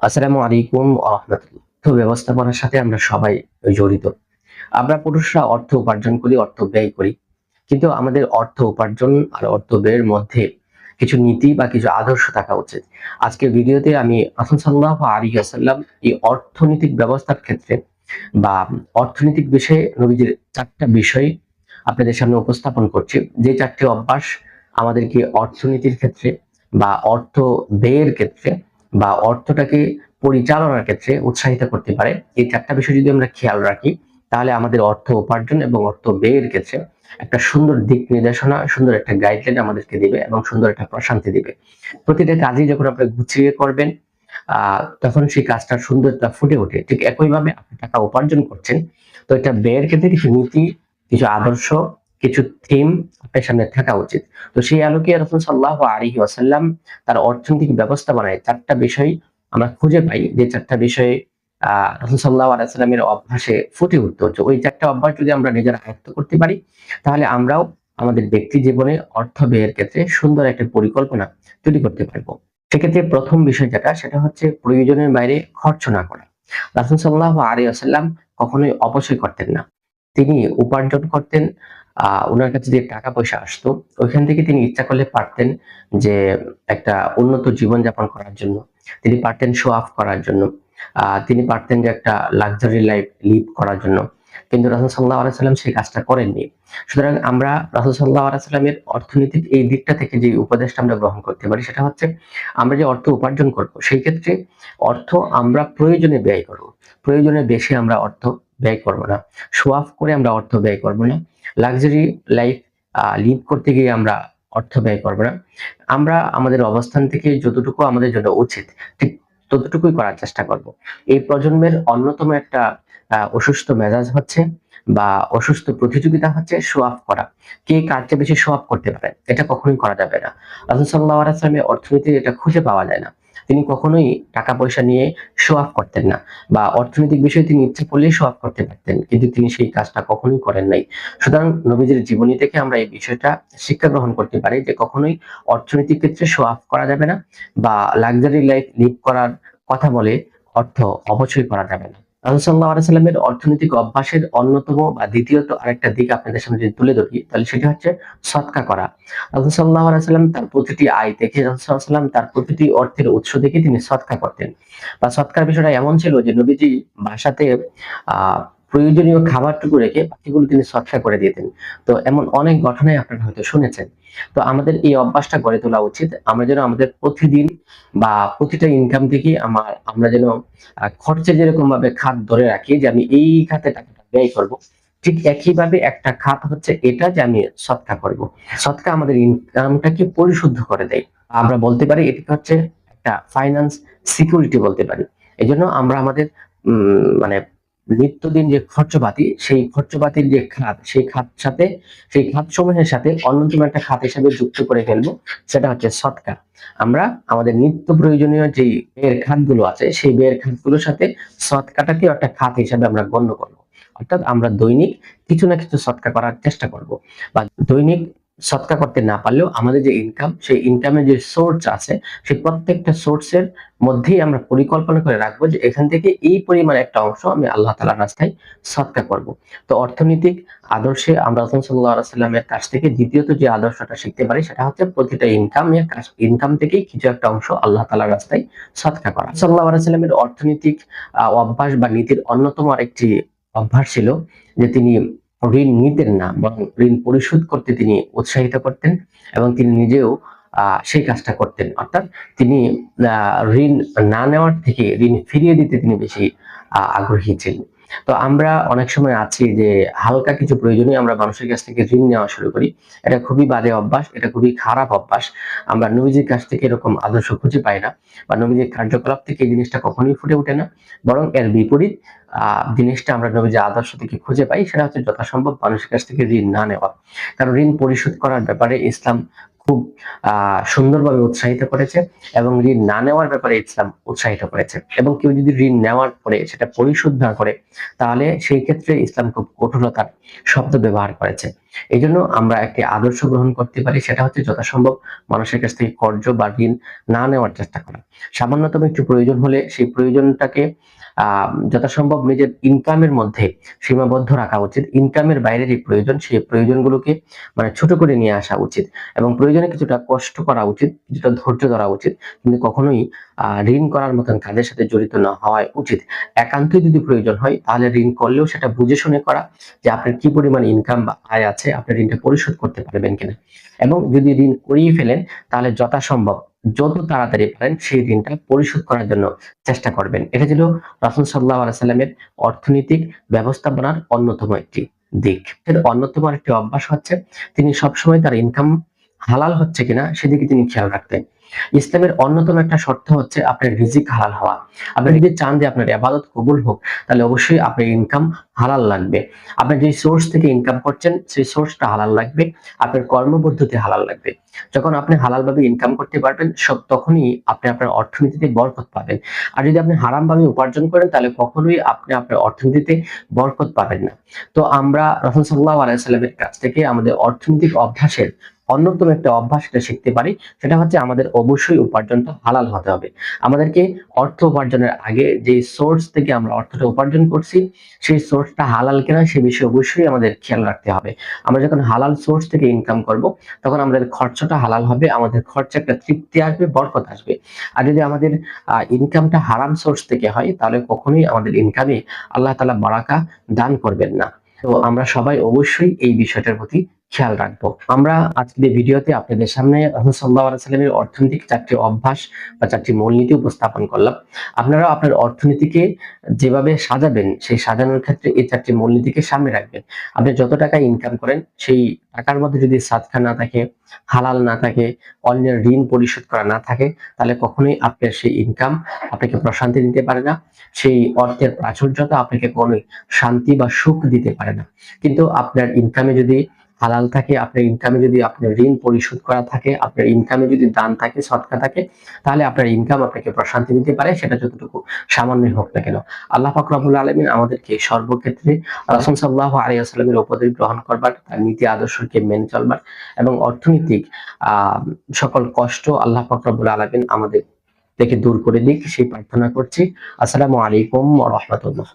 আসসালামু আলাইকুম রহমতুল্লাহ। ব্যবস্থাপনার সাথে আমরা সবাই জড়িত। আমরা পুরুষরা অর্থ উপার্জন করি, অর্থ ব্যয় করি। কিন্তু আমাদের অর্থ উপার্জন আর অর্থ ব্যয়ের মধ্যে কিছু নীতি বা কিছু আদর্শ থাকা উচিত। আজকের ভিডিওতে আমি আসন সাল্লাহ আলী আসাল্লাম এই অর্থনৈতিক ব্যবস্থার ক্ষেত্রে বা অর্থনৈতিক বিষয়ে নবীজির চারটা বিষয় আপনাদের সামনে উপস্থাপন করছি। যে চারটি অভ্যাস আমাদেরকে অর্থনীতির ক্ষেত্রে বা অর্থ ব্যয়ের ক্ষেত্রে বা অর্থটাকে পরিচালনার ক্ষেত্রে উৎসাহিত করতে পারে। এই চারটা বিষয় যদি আমরা খেয়াল রাখি, তাহলে আমাদের অর্থ উপার্জন এবং অর্থ ব্যয়ের ক্ষেত্রে একটা সুন্দর দিক নির্দেশনা, সুন্দর একটা গাইডলাইন আমাদেরকে দিবে এবং সুন্দর একটা প্রশান্তি দিবে। প্রতিটা কাজই যখন আপনি গুছিয়ে করবেন তখন সেই কাজটার সুন্দরতা ফুটে ওঠে। ঠিক একইভাবে আপনি টাকা উপার্জন করছেন, তো এটা ব্যয়ের ক্ষেত্রে কিছু নীতি, কিছু আদর্শ কিছু থিম আপনার সামনে থাকা উচিত। তো সেই আলোকে রসুল সাল্লাহ আলী ওয়াসাল্লাম তার অর্থনৈতিক ব্যবস্থা বানায়। চারটা বিষয় আমরা খুঁজে পাই যে চারটা বিষয়ে আহ রসুল সাল্লাহ আলাইসাল্লামের অভ্যাসে ফুটে উঠতে হচ্ছে। ওই চারটা অভ্যাস যদি আমরা আয়ত্ত করতে পারি, তাহলে আমরাও আমাদের ব্যক্তি জীবনে অর্থ ব্যয়ের ক্ষেত্রে সুন্দর একটা পরিকল্পনা তৈরি করতে পারব। সেক্ষেত্রে প্রথম বিষয় যেটা, সেটা হচ্ছে প্রয়োজনের বাইরে খরচ না করা। রাসুল সাল্লাহ আলী আসাল্লাম কখনোই অপচয় করতেন না। তিনি উপার্জন করতেন ওনার কাছে যে টাকা পয়সা আসতো, ওইখান থেকে তিনি ইচ্ছা করলে পারতেন যে একটা উন্নত জীবন যাপন করার জন্য। তিনি পারতেন শো অফ করার জন্য। তিনি পারতেন যে একটা লাক্সারি লাইফ লিভ করার জন্য। কিন্তু রাসুল সাল্লাহ আলাইসাল্লাম সেই কাজটা করেননি। সুতরাং আমরা রাসুল সাল্লাহ আলাইসাল্লামের অর্থনৈতিক এই দিকটা থেকে যে উপদেশটা আমরা গ্রহণ করতে পারি, সেটা হচ্ছে আমরা যে অর্থ উপার্জন করব, সেই ক্ষেত্রে অর্থ আমরা প্রয়োজনে ব্যয় করব। প্রয়োজনে বেশি আমরা অর্থ ব্যয় করব না। শো অফ করে আমরা অর্থ ব্যয় করব না। লাক্সারি লাইফ লিভ করতে গিয়ে আমরা অর্থ ব্যয় করব না। আমরা আমাদের অবস্থান থেকে যতটুকু আমাদের জন্য উচিত, ঠিক ততটুকুই করার চেষ্টা করব। এই প্রজন্মের অন্যতম একটা অসুস্থ মেজাজ হচ্ছে বা অসুস্থ প্রতিযোগিতা হচ্ছে শো অফ করা। কে কার চেয়ে বেশি শো অফ করতে পারে? এটা কখনোই করা যাবে না। রাসুল সাল্লাহ আসলামের অর্থনীতি এটা খুঁজে পাওয়া যায় না। তিনি কখনোই টাকা পয়সা নিয়ে শো অফ করতেন না বা অর্থনৈতিক বিষয়ে তিনি ইচ্ছে করলেই শো অফ করতে পারতেন, কিন্তু তিনি সেই কাজটা কখনোই করেন নাই। সুতরাং নবীজির জীবনী থেকে আমরা এই বিষয়টা শিক্ষা গ্রহণ করতে পারি যে কখনোই অর্থনৈতিক ক্ষেত্রে শো অফ করা যাবে না বা লাক্সারি লাইফ লিভ করার কথা বলে অর্থ অবশ্যই করা যাবে না। রাসুল্লাহ আলাইসাল্লামের অর্থনৈতিক অভ্যাসের অন্যতম বা দ্বিতীয়ত আরেকটা দিক আপনাদের সামনে যদি তুলে ধরি, তাহলে সেটি হচ্ছে সৎকা করা। রাসুল্লাহ আলাইসাল্লাম তার প্রতিটি আয় দেখে রাসুল্লাহাম তার প্রতিটি অর্থের উৎস দেখে তিনি সৎকা করতেন। বা সৎকার বিষয়টা এমন ছিল যে নবীজি ভাষাতে আহ প্রয়োজনীয় খাবারটুকু রেখে বাকিগুলো তিনি সৎকা করে দিতেন তো এমন অনেক ঘটনাই আপনারা হয়তো শুনেছেন। তো আমাদের এই অভ্যাসটা গড়ে তোলা উচিত। আমরা যেন আমাদের প্রতিদিন বা প্রতিটা ইনকাম থেকে আমার, আমরা যেন খরচে যেরকম ভাবে খাত ধরে রাখি যে আমি এই খাতে টাকাটা ব্যয় করব, ঠিক একইভাবে একটা খাত হচ্ছে এটা যে আমি সৎকা করব। সৎকা আমাদের ইনকামটাকে পরিশুদ্ধ করে দেয়। আমরা বলতে পারি এটি হচ্ছে একটা ফাইন্যান্স সিকিউরিটি বলতে পারি। এই জন্য আমরা আমাদের মানে নিত্যদিন যে খরচপাতি, সেই খরচপাতির যে খাত, সেই খাত সাথে, সেই খাত সমূহের সাথে অন্যতম একটা খাত হিসাবে যুক্ত করে ফেলব, সেটা হচ্ছে সৎকা আমরা আমাদের নিত্য প্রয়োজনীয় যে ব্যয়ের খাতগুলো আছে, সেই ব্যয়ের খাতগুলোর সাথে সৎকাটাকে একটা খাত হিসাবে আমরা গণ্য করব। অর্থাৎ আমরা দৈনিক কিছু না কিছু সৎকা করার চেষ্টা করব। বা দৈনিক সৎকা করতে না পারলেও আমাদের যে ইনকাম সেই ইনকামের যে সোর্স আছে, সেই প্রত্যেকটা সোর্সের মধ্যেই আমরা পরিকল্পনা করে রাখব যে এখান থেকে এই পরিমাণ একটা অংশ আমি আল্লাহ তালার রাস্তায় সৎকা করব। তো অর্থনৈতিক আদর্শে আমরা রসুল সাল্লাহ সাল্লামের কাছ থেকে দ্বিতীয়ত যে আদর্শটা শিখতে পারি, সেটা হচ্ছে প্রতিটা ইনকাম ইনকাম থেকেই কিছু একটা অংশ আল্লাহ তালার রাস্তায় সৎকা করা। সাল্লাহ সাল্লামের অর্থনৈতিক অভ্যাস বা নীতির অন্যতম আরেকটি অভ্যাস ছিল যে তিনি ঋণ নিতেন না, বরং ঋণ পরিশোধ করতে তিনি উৎসাহিত করতেন এবং তিনি নিজেও সেই কাজটা করতেন। অর্থাৎ তিনি ঋণ না নেওয়ার থেকে ঋণ ফিরিয়ে দিতে তিনি বেশি আগ্রহী ছিলেন। তো আমরা অনেক সময় আছি যে হালকা কিছু প্রয়োজনে আমরা মানুষের কাছ থেকে ঋণ নেওয়া শুরু করি। এটা খুবই বাজে অভ্যাস, এটা খুবই খারাপ অভ্যাস। আমরা নবীজির কাছ থেকে এরকম আদর্শ খুঁজে পাই না বা নবীজির কার্যকলাপ থেকে এই জিনিসটা কখনোই ফুটে ওঠে না। বরং এর বিপরীত আহ জিনিসটা আমরা নবীজির আদর্শ থেকে খুঁজে পাই, সেটা হচ্ছে যথাসম্ভব মানুষের কাছ থেকে ঋণ না নেওয়া। কারণ ঋণ পরিশোধ করার ব্যাপারে ইসলাম খুব সুন্দরভাবে উৎসাহিত করেছে এবং ঋণ না নেওয়ার ব্যাপারে ইসলাম উৎসাহিত করেছে। এবং কেউ যদি ঋণ নেওয়ার পরে সেটা পরিশোধ না করে, তাহলে সেই ক্ষেত্রে ইসলাম খুব কঠোরতার শব্দ ব্যবহার করেছে। এই জন্য আমরা একটি আদর্শ গ্রহণ করতে পারি, সেটা হচ্ছে যথাসম্ভব মানুষের কাছ থেকে কর্জ বা ঋণ না নেওয়ার চেষ্টা করা। সামান্যতম একটু প্রয়োজন হলে সেই প্রয়োজনটাকে যথাসম্ভব নিজের ইনকামের মধ্যে সীমাবদ্ধ রাখা উচিত। ইনকামের বাইরে যে প্রয়োজন, সেই প্রয়োজনগুলোকে মানে ছোট করে নিয়ে আসা উচিত এবং প্রয়োজনে কিছুটা কষ্ট করা উচিত, কিছুটা ধৈর্য ধরা উচিত। কিন্তু কখনোই ঋণ করার মতন কাজের সাথে জড়িত না হওয়া উচিত। একান্তই যদি প্রয়োজন হয়, তাহলে ঋণ করলেও সেটা বুঝে শুনে করা যে আপনার কি পরিমাণ ইনকাম বা আয় আপনি ঋণটা পরিশোধ করতে পারবেন কিনা। এবং যদি ঋণ করিয়ে ফেলেন, তাহলে যথাসম্ভব যত তাড়াতাড়ি পারেন সেই ঋণটা পরিশোধ করার জন্য চেষ্টা করবেন। এটা ছিল রাসুল সাল্লাহ আলাইসাল্লামের অর্থনৈতিক ব্যবস্থাপনার অন্যতম একটি দিক। এর অন্যতম একটি অভ্যাস হচ্ছে, তিনি সবসময় তার ইনকাম হালাল হচ্ছে কিনা সেদিকে তিনি খেয়াল রাখতেন। ইসলামের অন্যতম একটা শর্ত হচ্ছে আপনার রিজিক হালাল হওয়া। আপনি যদি চান যে আপনার আবাদত কবুল হোক, তাহলে অবশ্যই আপনার ইনকাম হালাল লাগবে। আপনি যে সোর্স থেকে ইনকাম করছেন, সেই সোর্সটা হালাল লাগবে, আপনার কর্মপদ্ধতি হালাল লাগবে। যখন আপনি হালালভাবে ইনকাম করতে পারবেন, সব তখনই আপনি আপনার অর্থনীতিতে বরকত পাবেন। আর যদি আপনি হারামভাবে উপার্জন করেন, তাহলে কখনোই আপনি আপনার অর্থনীতিতে বরকত পাবেন না। তো আমরা রসুল সাল্লাহ আলাইসাল্লামের কাছ থেকে আমাদের অর্থনৈতিক অভ্যাসের অন্যতম একটা অভ্যাস এটা শিখতে পারি, সেটা হচ্ছে আমাদের অবশ্যই উপার্জনটা হালাল হতে হবে। আমাদেরকে অর্থ উপার্জনের আগে যে সোর্স থেকে আমরা অর্থটা উপার্জন করছি, সেই সোর্সটা হালাল কিনা সে বিষয়ে অবশ্যই আমাদের খেয়াল রাখতে হবে। আমরা যখন হালাল সোর্স থেকে ইনকাম করব, তখন আমাদের খরচাটা হালাল হবে, আমাদের খরচা একটা তৃপ্তি আসবে, বরকত আসবে। আর যদি আমাদের ইনকামটা হারাম সোর্স থেকে হয়, তাহলে কখনোই আমাদের ইনকামে আল্লাহ তালা বারাকা দান করবেন না। তো আমরা সবাই অবশ্যই এই বিষয়টার প্রতি খেয়াল রাখব। আমরা আজকের ভিডিওতে আপনাদের সামনে সাল্লামের অর্থনৈতিক চারটি অভ্যাস বা চারটি মূলনীতি উপস্থাপন করলাম। আপনারা আপনার অর্থনীতিকে যেভাবে সাজাবেন, সেই সাজানোর ক্ষেত্রে এই চারটি মূলনীতিকে সামনে রাখবেন। আপনি যত টাকা ইনকাম করেন, সেই টাকার মধ্যে যদি সাদকা না থাকে, হালাল না থাকে, অন্যের ঋণ পরিশোধ করা না থাকে, তাহলে কখনোই আপনার সেই ইনকাম আপনাকে প্রশান্তি দিতে পারে না। সেই অর্থের প্রাচুর্যতা আপনাকে কোনোই শান্তি বা সুখ দিতে পারে না। কিন্তু আপনার ইনকামে যদি হালাল থাকে, আপনার ইনকামে যদি আপনার ঋণ পরিশোধ করা থাকে, আপনার ইনকামে যদি দান থাকে, সৎকা থাকে, তাহলে আপনার ইনকাম আপনাকে প্রশান্তি দিতে পারে, সেটা যতটুকু সামান্যই হোক না কেন। আল্লাহ ফাকরাবুল আলমিন আমাদেরকে সর্বক্ষেত্রে রাসুল সাল্লাহ আলিয়াস্লামের উপদেশ গ্রহণ করবার, তার নীতি আদর্শকে মেনে চলবার এবং অর্থনৈতিক সকল কষ্ট আল্লাহ ফাকরাবুল আলমিন আমাদের থেকে দূর করে দিক, সেই প্রার্থনা করছি। আসসালামু আলাইকুম রহমতুল্লাহ।